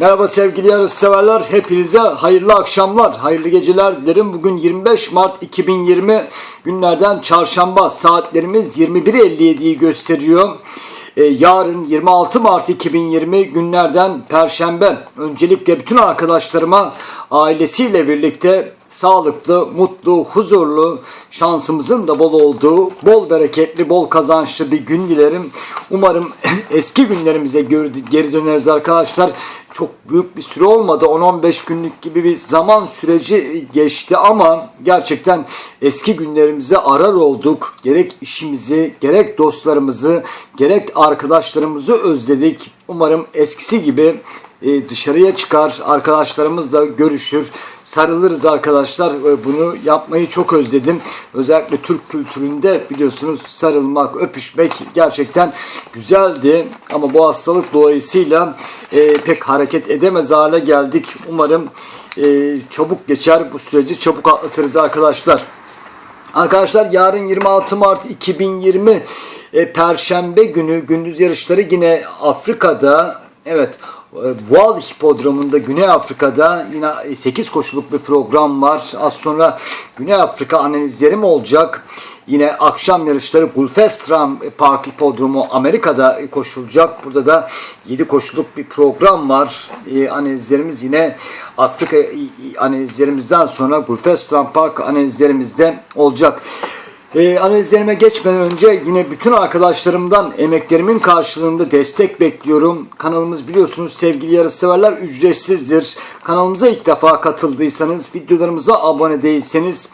Merhaba sevgili yarış severler. Hepinize hayırlı akşamlar, hayırlı geceler dilerim. Bugün 25 Mart 2020 günlerden çarşamba saatlerimiz 21.57'yi gösteriyor. Ee, yarın 26 Mart 2020 günlerden perşembe. Öncelikle bütün arkadaşlarıma ailesiyle birlikte sağlıklı, mutlu, huzurlu, şansımızın da bol olduğu, bol bereketli, bol kazançlı bir gün dilerim. Umarım eski günlerimize geri döneriz arkadaşlar. Çok büyük bir süre olmadı. 10-15 günlük gibi bir zaman süreci geçti ama gerçekten eski günlerimize arar olduk. Gerek işimizi, gerek dostlarımızı, gerek arkadaşlarımızı özledik. Umarım eskisi gibi e, dışarıya çıkar, arkadaşlarımızla görüşür, sarılırız arkadaşlar. E, bunu yapmayı çok özledim. Özellikle Türk kültüründe biliyorsunuz sarılmak, öpüşmek gerçekten güzeldi. Ama bu hastalık dolayısıyla e, pek hareket edemez hale geldik. Umarım çabuk geçer, bu süreci çabuk atlatırız arkadaşlar. Arkadaşlar yarın 26 Mart 2020 e, Perşembe günü gündüz yarışları yine Afrika'da evet e, Wal Hipodromu'nda Güney Afrika'da yine 8 koşuluk bir program var. Az sonra Güney Afrika analizlerim olacak. Yine akşam yarışları Gulfestram Park Hipodromu Amerika'da koşulacak. Burada da 7 koşuluk bir program var. Ee, analizlerimiz yine Afrika analizlerimizden sonra Gulfestram Park analizlerimizde olacak. Ee, analizlerime geçmeden önce yine bütün arkadaşlarımdan emeklerimin karşılığında destek bekliyorum. Kanalımız biliyorsunuz sevgili yarışseverler ücretsizdir. Kanalımıza ilk defa katıldıysanız, videolarımıza abone değilseniz,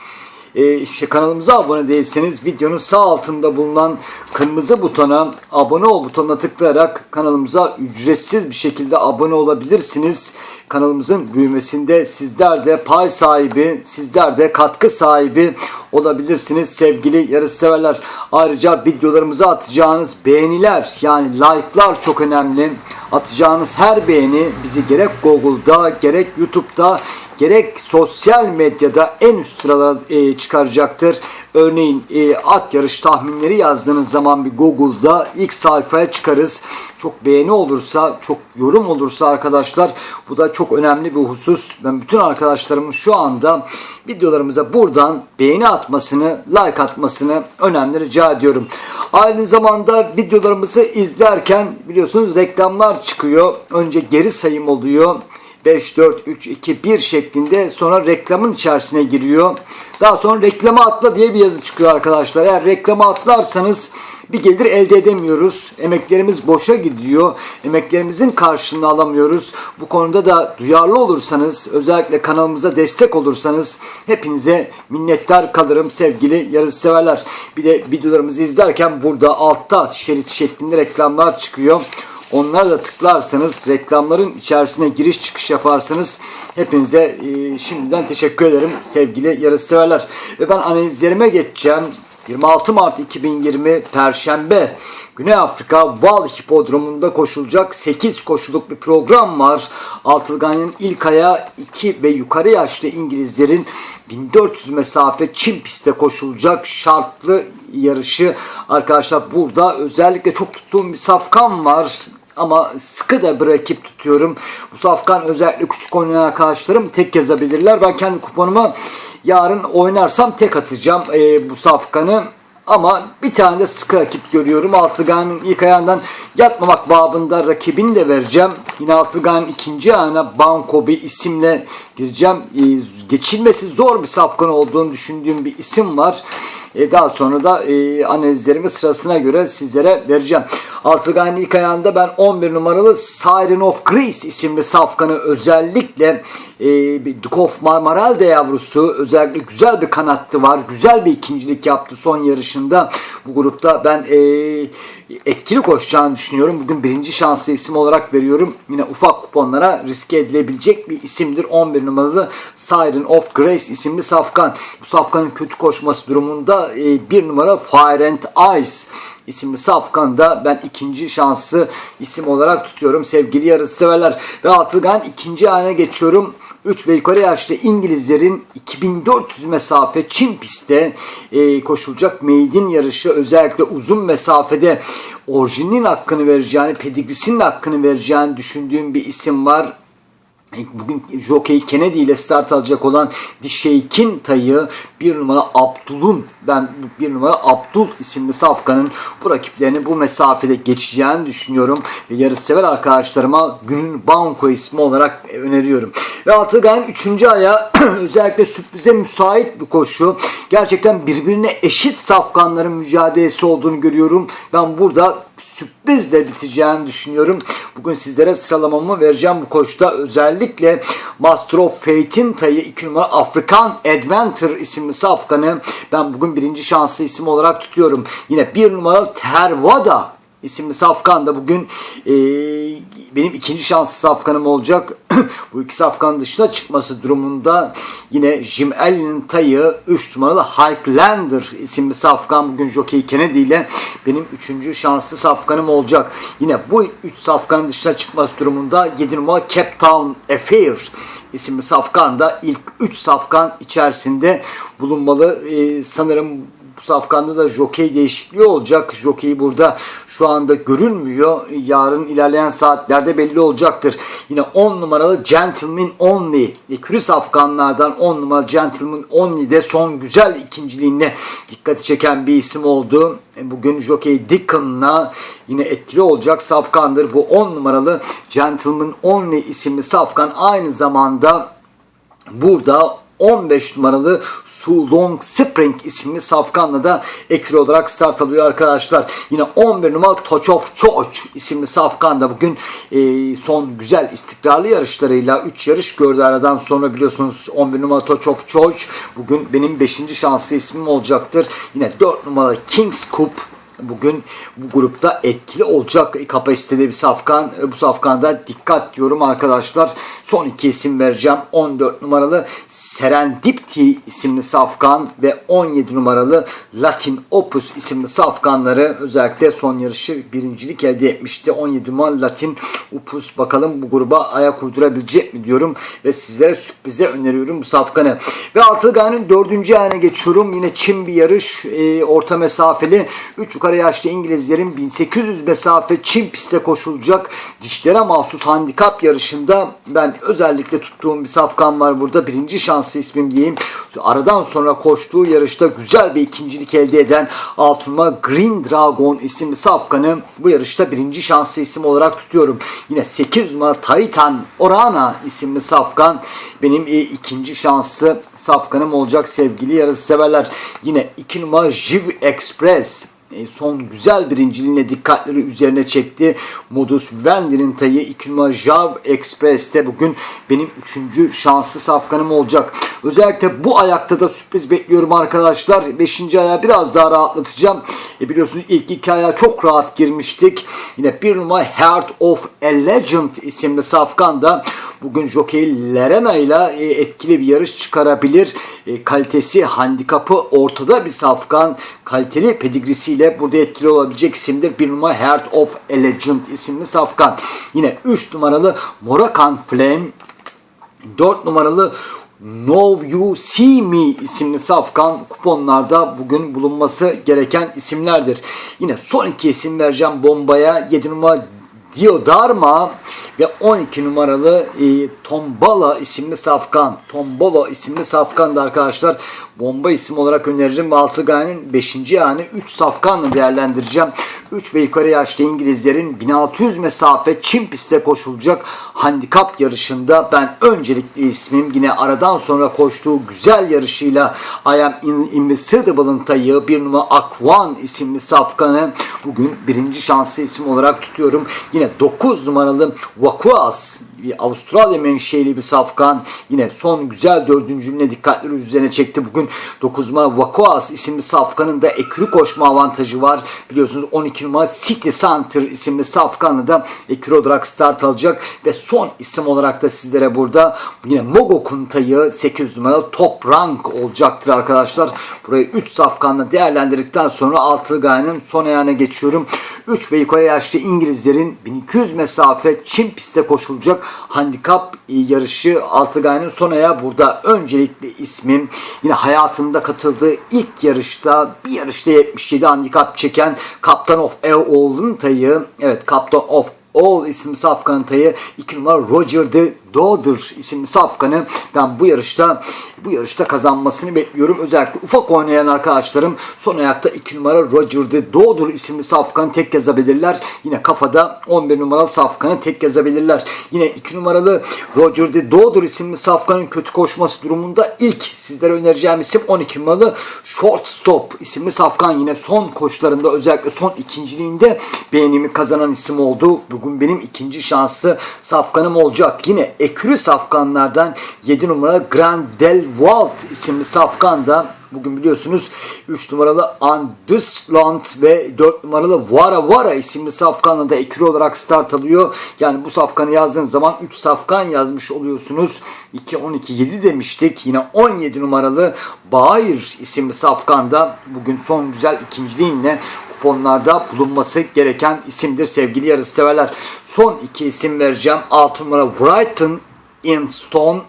e, kanalımıza abone değilseniz videonun sağ altında bulunan kırmızı butona abone ol butonuna tıklayarak kanalımıza ücretsiz bir şekilde abone olabilirsiniz. Kanalımızın büyümesinde sizler de pay sahibi, sizler de katkı sahibi olabilirsiniz sevgili yarışseverler. Ayrıca videolarımıza atacağınız beğeniler yani like'lar çok önemli. Atacağınız her beğeni bizi gerek Google'da gerek YouTube'da gerek sosyal medyada en üst sıralara e, çıkaracaktır. Örneğin e, at yarış tahminleri yazdığınız zaman bir Google'da ilk sayfaya çıkarız. Çok beğeni olursa, çok yorum olursa arkadaşlar bu da çok önemli bir husus. Ben bütün arkadaşlarımın şu anda videolarımıza buradan beğeni atmasını, like atmasını önemli rica ediyorum. Aynı zamanda videolarımızı izlerken biliyorsunuz reklamlar çıkıyor. Önce geri sayım oluyor. 5, 4, 3, 2, 1 şeklinde sonra reklamın içerisine giriyor. Daha sonra reklama atla diye bir yazı çıkıyor arkadaşlar. Eğer reklama atlarsanız bir gelir elde edemiyoruz. Emeklerimiz boşa gidiyor. Emeklerimizin karşılığını alamıyoruz. Bu konuda da duyarlı olursanız, özellikle kanalımıza destek olursanız hepinize minnettar kalırım sevgili yarışseverler. Bir de videolarımızı izlerken burada altta şerit şeklinde reklamlar çıkıyor. Onlara da tıklarsanız, reklamların içerisine giriş çıkış yaparsanız hepinize e, şimdiden teşekkür ederim sevgili yarışseverler. Ve ben analizlerime geçeceğim. 26 Mart 2020 Perşembe Güney Afrika Val Hipodromu'nda koşulacak 8 koşuluk bir program var. Altılgan'ın ilk aya 2 ve yukarı yaşlı İngilizlerin 1400 mesafe çim pistte koşulacak şartlı yarışı. Arkadaşlar burada özellikle çok tuttuğum bir safkan var ama sıkı da bir rakip tutuyorum. Bu safkan özellikle küçük oynayan arkadaşlarım tek yazabilirler. Ben kendi kuponuma yarın oynarsam tek atacağım e, bu safkanı. Ama bir tane de sıkı rakip görüyorum. Altıgan'ın ilk ayağından yatmamak babında rakibini de vereceğim. Yine Altıgan'ın ikinci ayağına Banko bir isimle gireceğim. E, geçilmesi zor bir safkan olduğunu düşündüğüm bir isim var. E, daha sonra da e, analizlerimi sırasına göre sizlere vereceğim. Altıgan'ın ilk ayağında ben 11 numaralı Siren of Greece isimli safkanı özellikle e, Duke of Marmaralde yavrusu özellikle güzel bir kanattı var. Güzel bir ikincilik yaptı son yarışında. Bu grupta ben e, etkili koşacağını düşünüyorum. Bugün birinci şanslı isim olarak veriyorum. Yine ufak kuponlara riske edilebilecek bir isimdir. 11 numaralı Siren of Grace isimli safkan. Bu safkanın kötü koşması durumunda e, bir numara Fire and Ice isimli safkan da ben ikinci şansı isim olarak tutuyorum sevgili yarışseverler. Ve Atılgan ikinci ayına geçiyorum. 3 ve yukarı yaşta İngilizlerin 2400 mesafe Çin pistte e, koşulacak meydin yarışı özellikle uzun mesafede orijinin hakkını vereceğini, pedigrisinin hakkını vereceğini düşündüğüm bir isim var. Bugün Jockey Kennedy ile start alacak olan Dişeykin tayı bir numara Abdul'un ben bir numara Abdul isimli safkanın bu rakiplerini bu mesafede geçeceğini düşünüyorum. Ve yarışsever arkadaşlarıma günün banko ismi olarak öneriyorum. Ve Altıgay'ın 3. aya özellikle sürprize müsait bir koşu. Gerçekten birbirine eşit safkanların mücadelesi olduğunu görüyorum. Ben burada sürprizle biteceğini düşünüyorum. Bugün sizlere sıralamamı vereceğim bu koşuda. Özellikle Master of Fate'in tayı 2 numara Afrikan Adventure isimli safkanı ben bugün birinci şanslı isim olarak tutuyorum. Yine bir numaralı Tervada isimli safkan da bugün e, benim ikinci şanslı safkanım olacak. Bu iki safkan dışına çıkması durumunda yine Jim Allen'in tayı 3 numaralı Highlander isimli safkan bugün Jockey Kennedy ile benim üçüncü şanslı safkanım olacak. Yine bu üç safkanın dışına çıkması durumunda 7 numara Cape Town Affair isimli safkan da ilk 3 safkan içerisinde bulunmalı. Ee, sanırım safkanda da jokey değişikliği olacak. Jokey burada şu anda görünmüyor. Yarın ilerleyen saatlerde belli olacaktır. Yine 10 numaralı Gentleman Only. Ekürü safkanlardan 10 numaralı Gentleman Only de son güzel ikinciliğinde dikkati çeken bir isim oldu. E, bugün Jockey Dickon'la yine etkili olacak safkandır. Bu 10 numaralı Gentleman Only isimli safkan aynı zamanda burada 15 numaralı Su Long Spring isimli safkanla da ekli olarak start alıyor arkadaşlar. Yine 11 numaralı of Choch isimli safkan da bugün e, son güzel istikrarlı yarışlarıyla 3 yarış gördü aradan sonra biliyorsunuz 11 numaralı of Choch bugün benim 5. şanslı ismim olacaktır. Yine 4 numaralı Kings Cup bugün bu grupta etkili olacak kapasitede bir safkan. Bu safkanda dikkat diyorum arkadaşlar. Son iki isim vereceğim. 14 numaralı Serendipity isimli safkan ve 17 numaralı Latin Opus isimli safkanları özellikle son yarışı birincilik elde etmişti. 17 numaralı Latin Opus bakalım bu gruba ayak uydurabilecek mi diyorum ve sizlere sürprize öneriyorum bu safkanı. Ve Altılgay'ın dördüncü ayağına geçiyorum. Yine Çin bir yarış e, orta mesafeli 3 yukarı yaşlı İngilizlerin 1800 mesafe Çin pistte koşulacak dişlere mahsus handikap yarışında ben özellikle tuttuğum bir safkan var burada. Birinci şanslı ismim diyeyim. Aradan sonra koştuğu yarışta güzel bir ikincilik elde eden Altunma Green Dragon isimli safkanı bu yarışta birinci şanslı isim olarak tutuyorum. Yine 8 numara Titan Orana isimli safkan benim ikinci şanslı safkanım olacak sevgili yarış severler. Yine 2 numara Jiv Express son güzel birinciliğine dikkatleri üzerine çekti. Modus Vendi'nin tayı 2 numara Jav Express'te bugün benim üçüncü şanslı safkanım olacak. Özellikle bu ayakta da sürpriz bekliyorum arkadaşlar. Beşinci ayağı biraz daha rahatlatacağım. E biliyorsunuz ilk iki ayağa çok rahat girmiştik. Yine bir numara Heart of a Legend isimli safkan da bugün Jockey Lerena ile e, etkili bir yarış çıkarabilir. E, kalitesi, handikapı ortada bir safkan. Kaliteli pedigrisiyle burada etkili olabilecek isimdir. Bir numara Heart of a Legend isimli safkan. Yine 3 numaralı Morakan Flame. 4 numaralı Know You See Me isimli safkan kuponlarda bugün bulunması gereken isimlerdir. Yine son iki isim vereceğim bombaya. 7 numara Diodarma ve 12 numaralı e, Tombala isimli safkan. Tombala isimli safkan da arkadaşlar bomba isim olarak öneririm. Altıgay'ın 5. yani 3 safkanla değerlendireceğim. 3 ve yukarı yaşlı İngilizlerin 1600 mesafe Çin pistte koşulacak handikap yarışında ben öncelikli ismim yine aradan sonra koştuğu güzel yarışıyla I am Invincible'ın tayı bir numara Akwan isimli safkanı bugün birinci şanslı isim olarak tutuyorum. Yine 9 numaralı Wakuas bir Avustralya menşeli bir safkan yine son güzel dördüncülüğüne dikkatleri üzerine çekti. Bugün 9 numara Vakuas isimli safkanın da ekri koşma avantajı var. Biliyorsunuz 12 numara City Center isimli safkanı da ekri olarak start alacak ve son isim olarak da sizlere burada yine Mogo Kuntay'ı 8 numara top rank olacaktır arkadaşlar. Burayı 3 safkanla değerlendirdikten sonra altılı gayenin son ayağına geçiyorum. 3 ve yukarı yaşlı İngilizlerin 1200 mesafe Çin pistte koşulacak handikap yarışı Altıgay'ın son ayağı burada. Öncelikli ismim yine hayatında katıldığı ilk yarışta bir yarışta 77 handikap çeken Kaptan of All tayı. Evet Kaptan of All isimli safkanın tayı. 2 numara Roger de Daughter isimli safkanı ben bu yarışta bu yarışta kazanmasını bekliyorum. Özellikle ufak oynayan arkadaşlarım son ayakta 2 numara Roger de Daughter isimli safkanı tek yazabilirler. Yine kafada 11 numaralı safkanı tek yazabilirler. Yine 2 numaralı Roger de Daughter isimli safkanın kötü koşması durumunda ilk sizlere önereceğim isim 12 numaralı Shortstop isimli safkan yine son koşularında özellikle son ikinciliğinde beğenimi kazanan isim oldu. Bugün benim ikinci şanslı safkanım olacak. Yine ekürü safkanlardan 7 numara Grand Del Walt isimli safkan da bugün biliyorsunuz 3 numaralı Andusland ve 4 numaralı Vara Vara isimli safkanla da ekürü olarak start alıyor. Yani bu safkanı yazdığınız zaman 3 safkan yazmış oluyorsunuz. 2 12 7 demiştik. Yine 17 numaralı Bağır isimli safkan da bugün son güzel ikinciliğinle kuponlarda bulunması gereken isimdir sevgili yarışseverler. Son iki isim vereceğim. 6 numara Brighton in Stone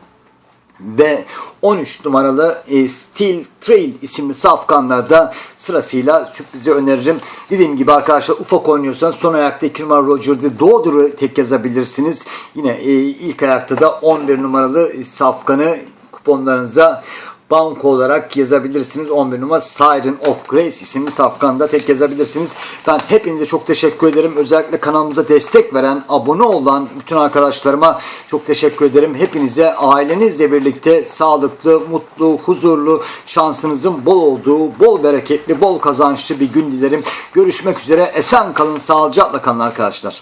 ve 13 numaralı e, Steel Trail isimli safkanlarda sırasıyla sürprizi öneririm. Dediğim gibi arkadaşlar ufak oynuyorsanız son ayakta 2 numara Roger de Daughter'ı tek yazabilirsiniz. Yine e, ilk ayakta da 11 numaralı e, safkanı kuponlarınıza banko olarak yazabilirsiniz. 11 numara Siren of Grace isimli safkanda tek yazabilirsiniz. Ben hepinize çok teşekkür ederim. Özellikle kanalımıza destek veren, abone olan bütün arkadaşlarıma çok teşekkür ederim. Hepinize ailenizle birlikte sağlıklı, mutlu, huzurlu, şansınızın bol olduğu, bol bereketli, bol kazançlı bir gün dilerim. Görüşmek üzere. Esen kalın, sağlıcakla kalın arkadaşlar.